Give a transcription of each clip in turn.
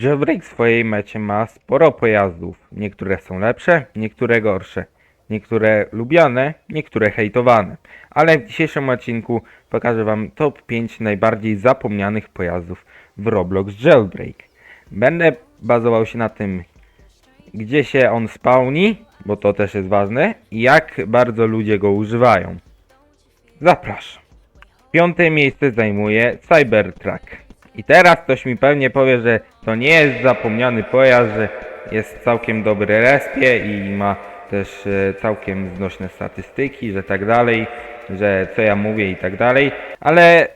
Jailbreak w swojej mecie ma sporo pojazdów. Niektóre są lepsze, niektóre gorsze. Niektóre lubiane, niektóre hejtowane. Ale w dzisiejszym odcinku pokażę Wam top 5 najbardziej zapomnianych pojazdów w Roblox Jailbreak. Będę bazował się na tym, gdzie się on spawni, bo to też jest ważne, i jak bardzo ludzie go używają. Zapraszam. Piąte miejsce zajmuje Cybertruck. I teraz ktoś mi pewnie powie, że to nie jest zapomniany pojazd, że jest całkiem dobry respie i ma też e, całkiem znośne statystyki, że tak dalej, że co ja mówię i tak dalej, ale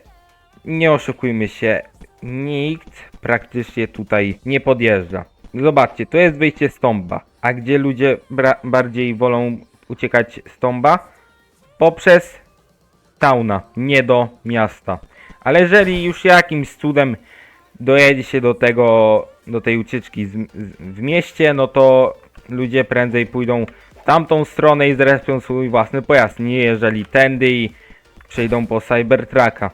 nie oszukujmy się, nikt praktycznie tutaj nie podjeżdża. Zobaczcie, to jest wyjście z Tomba, a gdzie ludzie bardziej wolą uciekać z Tomba? Poprzez Tauna, nie do miasta. Ale jeżeli już jakimś cudem dojedzie się do tego, do tej ucieczki z, z, w mieście, no to ludzie prędzej pójdą w tamtą stronę i zrespią swój własny pojazd, nie jeżeli tędy i przejdą po Cybertrucka.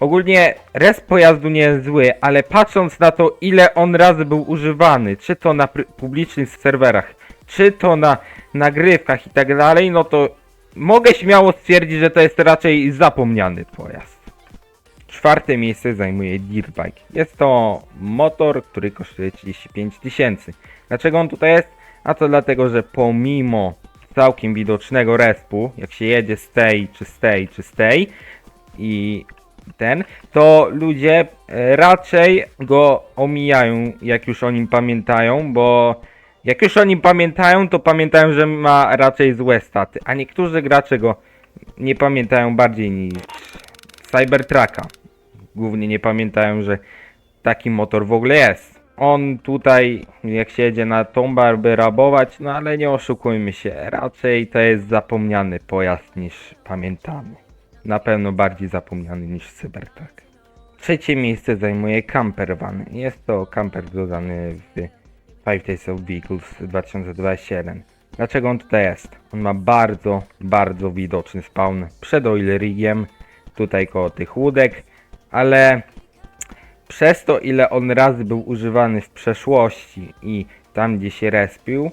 Ogólnie res pojazdu nie jest zły, ale patrząc na to ile on razy był używany, czy to na publicznych serwerach, czy to na nagrywkach i tak dalej, no to mogę śmiało stwierdzić, że to jest raczej zapomniany pojazd. Czwarte miejsce zajmuje Dirtbike. Jest to motor, który kosztuje 35 tysięcy. Dlaczego on tutaj jest? A to dlatego, że pomimo całkiem widocznego respu, jak się jedzie z tej, czy z tej, czy z tej i ten, to ludzie e, raczej go omijają, jak już o nim pamiętają, bo jak już o nim pamiętają, to pamiętają, że ma raczej złe staty, a niektórzy gracze go nie pamiętają bardziej niż Cybertrucka. Głównie nie pamiętają, że taki motor w ogóle jest. On tutaj, jak się jedzie na tombar, by rabować, no ale nie oszukujmy się, raczej to jest zapomniany pojazd niż pamiętamy. Na pewno bardziej zapomniany niż Cybertruck. Trzecie miejsce zajmuje Camper Van. Jest to camper dodany w Five Days of Vehicles 2021. Dlaczego on tutaj jest? On ma bardzo, bardzo widoczny spawn przed oil rigiem, tutaj koło tych łódek, ale przez to ile on razy był używany w przeszłości i tam gdzie się respił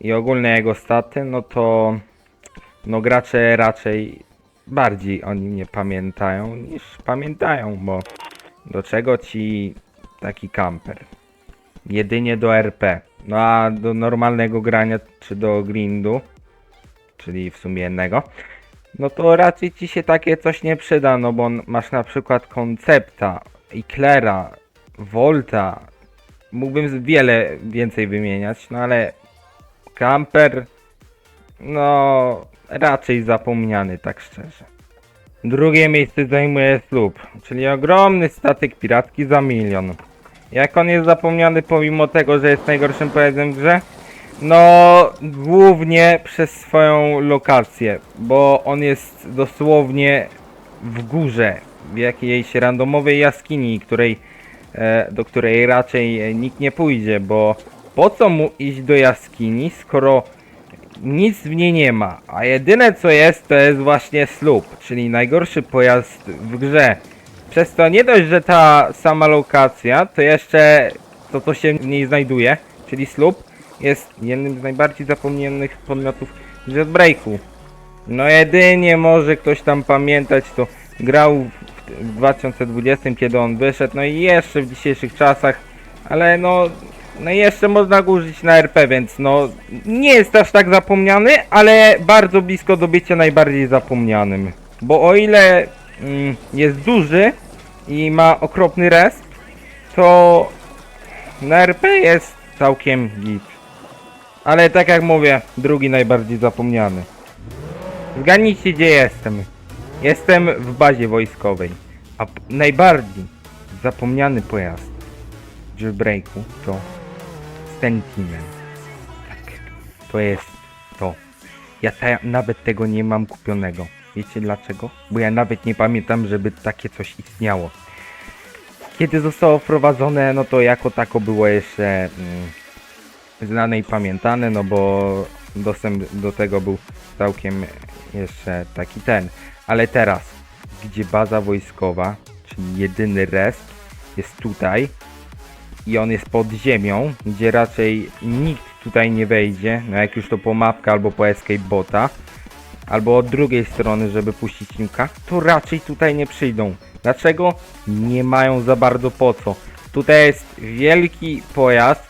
i ogólne jego staty, no to no gracze raczej bardziej o nim nie pamiętają niż pamiętają, bo do czego ci taki kamper? Jedynie do RP. No a do normalnego grania czy do grindu, czyli w sumie jednego, no to raczej ci się takie coś nie przyda, no bo masz na przykład koncepta, Eclera, Volta, mógłbym wiele więcej wymieniać, no ale camper, no raczej zapomniany, tak szczerze. Drugie miejsce zajmuje Sloop, czyli ogromny statek piracki za milion. Jak on jest zapomniany pomimo tego, że jest najgorszym pojazdem w grze? No, głównie przez swoją lokację, bo on jest dosłownie w górze, w jakiejś randomowej jaskini, której, e, do której raczej nikt nie pójdzie, bo po co mu iść do jaskini, skoro nic w niej nie ma, a jedyne co jest, to jest właśnie słup, czyli najgorszy pojazd w grze. Przez to nie dość, że ta sama lokacja, to jeszcze to, co się w niej znajduje, czyli słup, jest jednym z najbardziej zapomnianych podmiotów Jailbreaku. No jedynie może ktoś tam pamiętać, to grał w- w 2020, kiedy on wyszedł, no i jeszcze w dzisiejszych czasach, ale no, no jeszcze można go użyć na RP, więc no nie jest aż tak zapomniany, ale bardzo blisko do bycia najbardziej zapomnianym. Bo o ile mm, jest duży i ma okropny resp, to na RP jest całkiem git. Ale tak jak mówię, drugi najbardziej zapomniany. Zgadnijcie gdzie jestem. Jestem w bazie wojskowej. A najbardziej zapomniany pojazd w jailbreaku to Sentinel. Tak, to jest to. Ja ta, nawet tego nie mam kupionego. Wiecie dlaczego? Bo ja nawet nie pamiętam, żeby takie coś istniało. Kiedy zostało wprowadzone, no to jako tako było jeszcze mm, znane i pamiętane, no bo dostęp do tego był całkiem jeszcze taki ten. Ale teraz, gdzie baza wojskowa, czyli jedyny rest jest tutaj i on jest pod ziemią, gdzie raczej nikt tutaj nie wejdzie, no jak już to po mapkę albo po escape bota, albo od drugiej strony, żeby puścić imka, to raczej tutaj nie przyjdą. Dlaczego? Nie mają za bardzo po co. Tutaj jest wielki pojazd,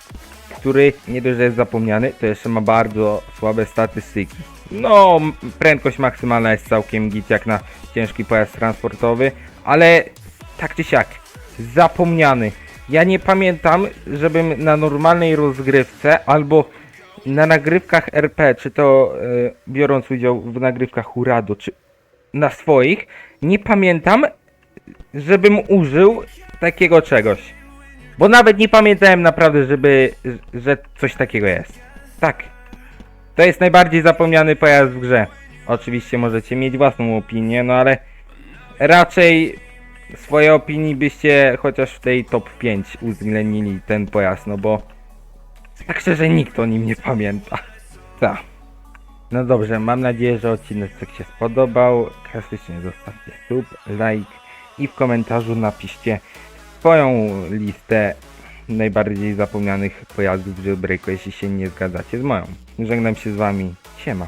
który nie dość, że jest zapomniany, to jeszcze ma bardzo słabe statystyki. No, prędkość maksymalna jest całkiem git jak na ciężki pojazd transportowy, ale tak czy siak, zapomniany. Ja nie pamiętam, żebym na normalnej rozgrywce albo na nagrywkach RP, czy to e, biorąc udział w nagrywkach Hurado, czy na swoich, nie pamiętam, żebym użył takiego czegoś. Bo nawet nie pamiętałem naprawdę, żeby, że coś takiego jest. Tak. To jest najbardziej zapomniany pojazd w grze. Oczywiście możecie mieć własną opinię, no ale raczej swoje opinii byście chociaż w tej top 5 uwzględnili ten pojazd, no bo tak szczerze nikt o nim nie pamięta. Tak. No dobrze, mam nadzieję, że odcinek się spodobał. Klasycznie zostawcie sub, like i w komentarzu napiszcie swoją listę najbardziej zapomnianych pojazdów jailbreaku, jeśli się nie zgadzacie z moją. Żegnam się z wami. Siema.